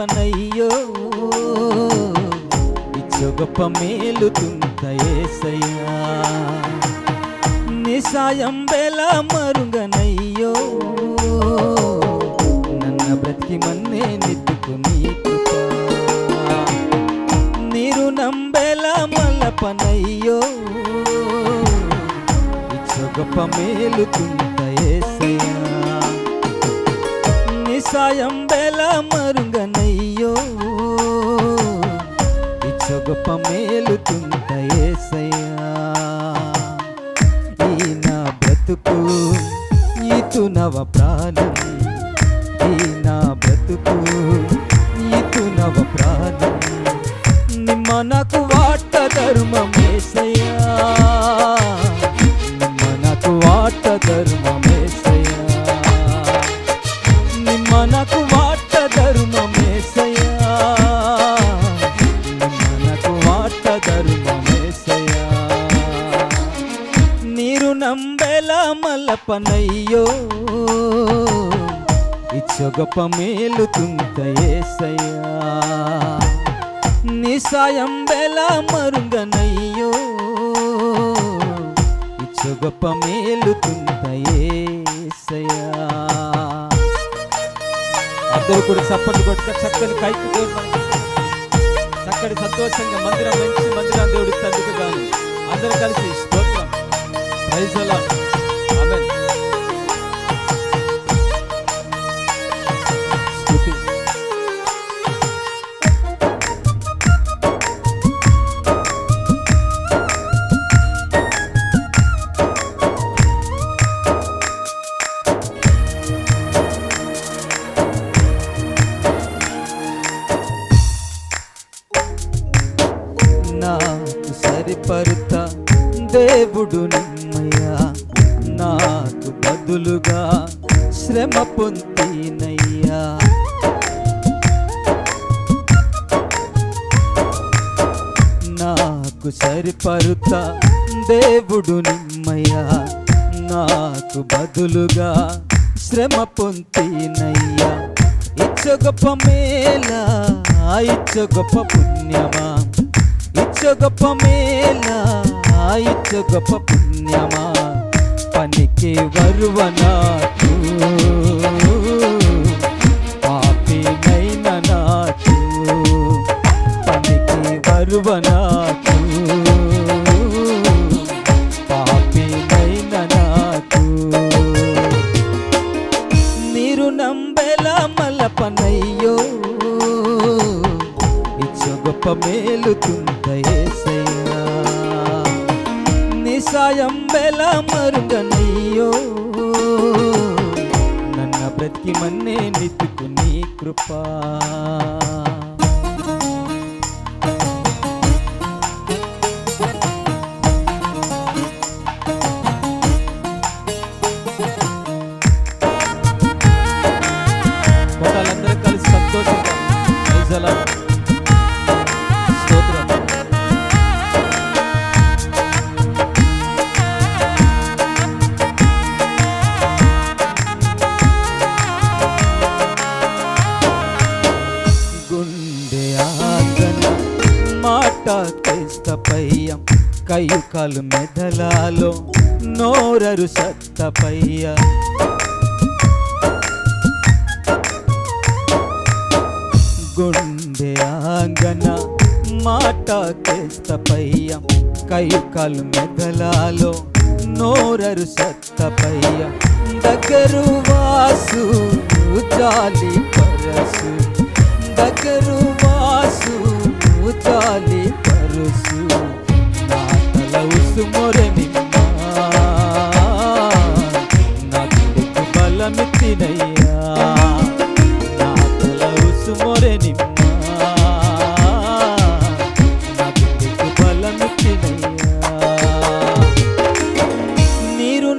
పనయ్యో ఇచ్చో గొప్ప మేలు తుంతయేసయ్యా నిసాయం బెల మరుగనయ్యో నన్న బ్రతికి మన్నే నిత్తుకు నీ నీరు నంబెల మలపనయ్యో ఇచ్చో గొప్ప మేలు తుంతయేసయ్యా నిసాయం బెల మరుగ ఇచ్చో గొప్ప ఈ నా బ్రతుకు ఈతు నవ ప్రాణం ఈ నా బ్రతుకు నవ ప్రాణం. నిమ్మ నాకు వాట ధర్మమేసయ్యా. నిమ్మ పనయ్యో ఇచ్చొగప గొప్ప మేలు తుంతయేసయ్యా నిసాయం బెల మరుగనయ్యో ఇచ్చొగప గొప్ప మేలు తుంతయేసయ్యా అందరూ కూడా చప్పట్లు కొట్టుక చక్కని కైకి చక్కటి సంతోషంగా మందిరం మంచి మందిరం దేవుడికి తందుకు గాను అందరూ కలిసి దేవుడు నిమ్మయ్యా నాకు బదులుగా శ్రమ పొందినయ్యా. నాకు సరిపరుతా దేవుడు నిమ్మయ్యా నాకు బదులుగా శ్రమ పొందినయ్యా. ఇచ్చ గొప్ప మేలా ఇచ్చ గొప్ప పుణ్యమా? ఇచ్చ గొప్ప మేలా ఇచ్చ గొప్ప పుణ్యమా? పనికి వరువనాకు పాపినైన నాకు పనికి వరువనాకు పాపినైన నాకు నీరు నంబెల మలపనయ్యో? ఇచ్చ గొప్ప మేలుతుంది. నిసాయం బెల మరుగనయ్యో నన్న బ్రతికి మన్నే నితుకు నీ కృపా మాట క్రైస్తపయ్యం కయ్యుకాలు మెదలాలో నోరరు సత్తపయ్య గుండె ఆంగన మాట క్రైస్తపయ్యం కయ్యుకాలు మెదలాలో నోరరు సత్తపయ్య దగ్గరు వాసు జాలి పరసు. దగ్గరు వా జాలి పరుసు నా తల ఉసు నా గుండెకు బలమెత్తినయ్యా నా తల ఉసు మొరని నా గుండెకు బలమెత్తినయ్యా నీరు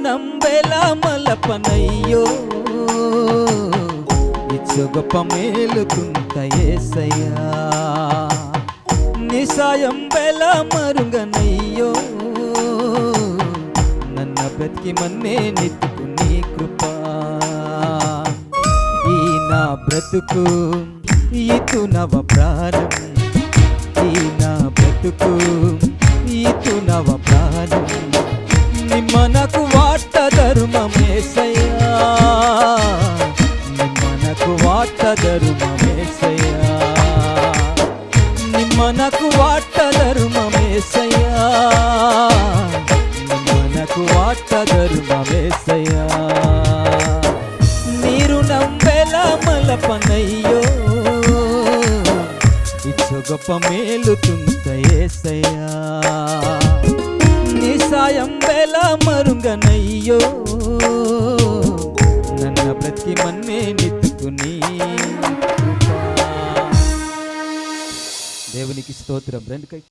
నిసాయం బెల మరుగనయ్యో. నన్న బ్రతికి మన్నే నెత్తుకు నీ కృప. ఈ నా బ్రతుకు ఇతు నవ ప్రాణం. ఈ నా బ్రతుకు ఇతు నవ ప్రాణం. నిమ్మనకు వాట ధర్మమేసయ్యా నిమ్మనకు వాట ధర్మమేసయ్యా మనకు వాట మనకు నిమ్మనకు నీరు నంబెల మలపనయ్యో. ఇచ్చు గొప్ప మేలు తుంతయేసయ్యా నీ సాయం బెల మరుంగనయ్యో. నన్న బ్రతికి మన్నే నిత్తుకుని దేవునికి స్తోత్రం రెండు కై